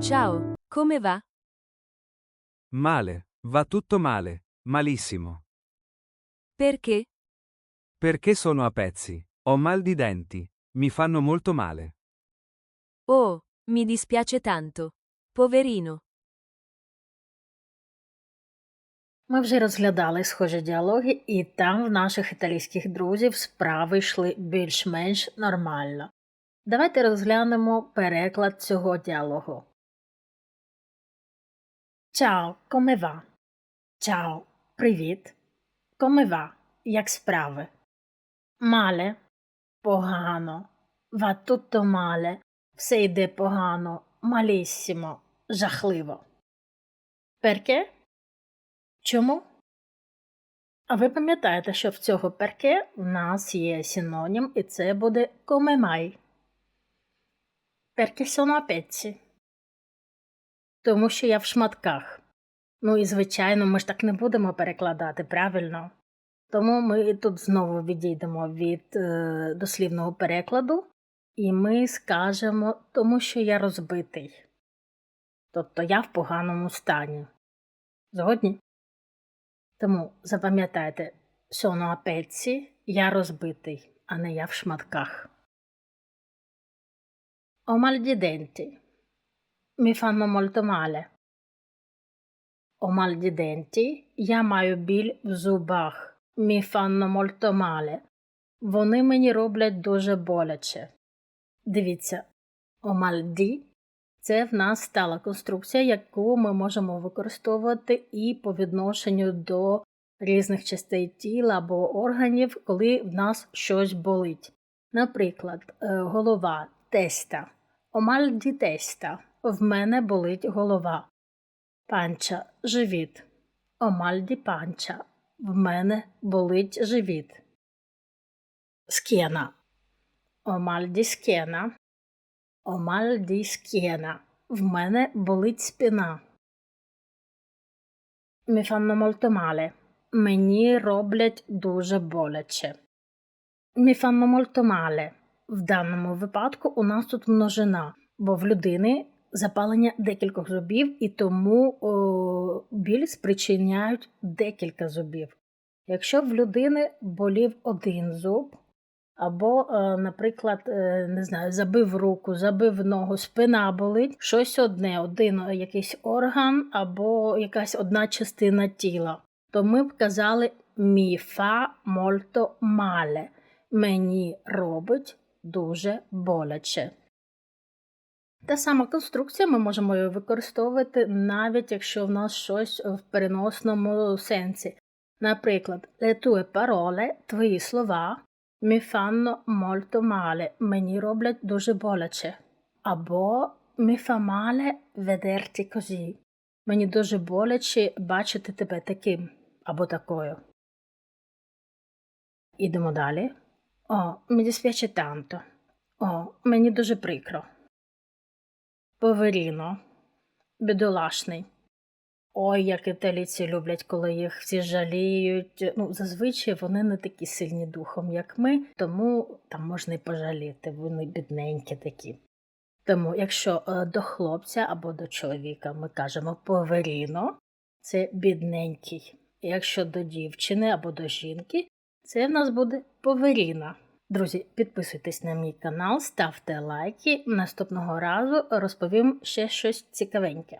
Ciao, come va? Male, va tutto male, malissimo. Perché? Perché sono a pezzi, ho mal di denti, mi fanno molto male. Oh, mi dispiace tanto. Poverino. Ми вже розглядали схожі діалоги, і там в наших італійських друзів справи йшли більш-менш нормально. Давайте розглянемо переклад цього діалогу. Чао, come va? Чао, привіт. Come va? Як справи? Мале. Погано. Va tutto male. Все йде погано. Маліссимо. Жахливо. Перке? Чому? А ви пам'ятаєте, що в цього перке в нас є синонім, і це буде mai. Perché sono a pezzi. Тому що я в шматках. Ну і, звичайно, ми ж так не будемо перекладати, правильно? Тому ми тут знову відійдемо від е, дослівного перекладу, і ми скажемо, тому що я розбитий. Тобто я в поганому стані. Згодні? Тому запам'ятайте, a pezzi, я розбитий, а не я в шматках. Denti. Mi fanno molto male. Ho mal di denti. Я маю біль в зубах. Mi fanno molto male. Вони мені роблять дуже боляче. Дивіться, о mal di – це в нас стала конструкція, яку ми можемо використовувати і по відношенню до різних частей тіла або органів, коли в нас щось болить. Наприклад, голова теста. О mal di testa. В мене болить голова. Панча живіт. О mal di pancia. В мене болить живіт. Скена. О mal di schiena. О mal di schiena. В мене болить спина. Mi fanno molto male. Мені роблять дуже боляче. Mi fanno molto male. В даному випадку у нас тут множина, бо в людини запалення декількох зубів, і тому о, біль спричиняють декілька зубів. Якщо в людини болів один зуб, або, е, наприклад, е, не знаю, забив руку, забив ногу, спина болить, щось одне, один якийсь орган або якась одна частина тіла, то ми б казали «mi fa molto male» – мені робить дуже боляче. Та сама конструкція ми можемо її використовувати навіть якщо в нас щось в переносному сенсі. Наприклад, le tue parole, твої слова, mi fanno molto male, мені роблять дуже боляче. Або mi fa male vederti così. Мені дуже боляче бачити тебе таким або такою. Ідемо далі. О, mi dispiace tanto. О, мені дуже прикро. Поверіно. Бідолашний. Ой, як італійці люблять, коли їх всі жаліють. Ну, зазвичай вони не такі сильні духом, як ми, тому там можна і пожаліти, вони бідненькі такі. Тому, якщо е, до хлопця або до чоловіка ми кажемо поверіно, це бідненький. Якщо до дівчини або до жінки, це в нас буде поверіна. Друзі, підписуйтесь на мій канал, ставте лайки. Наступного разу розповім ще щось цікавеньке.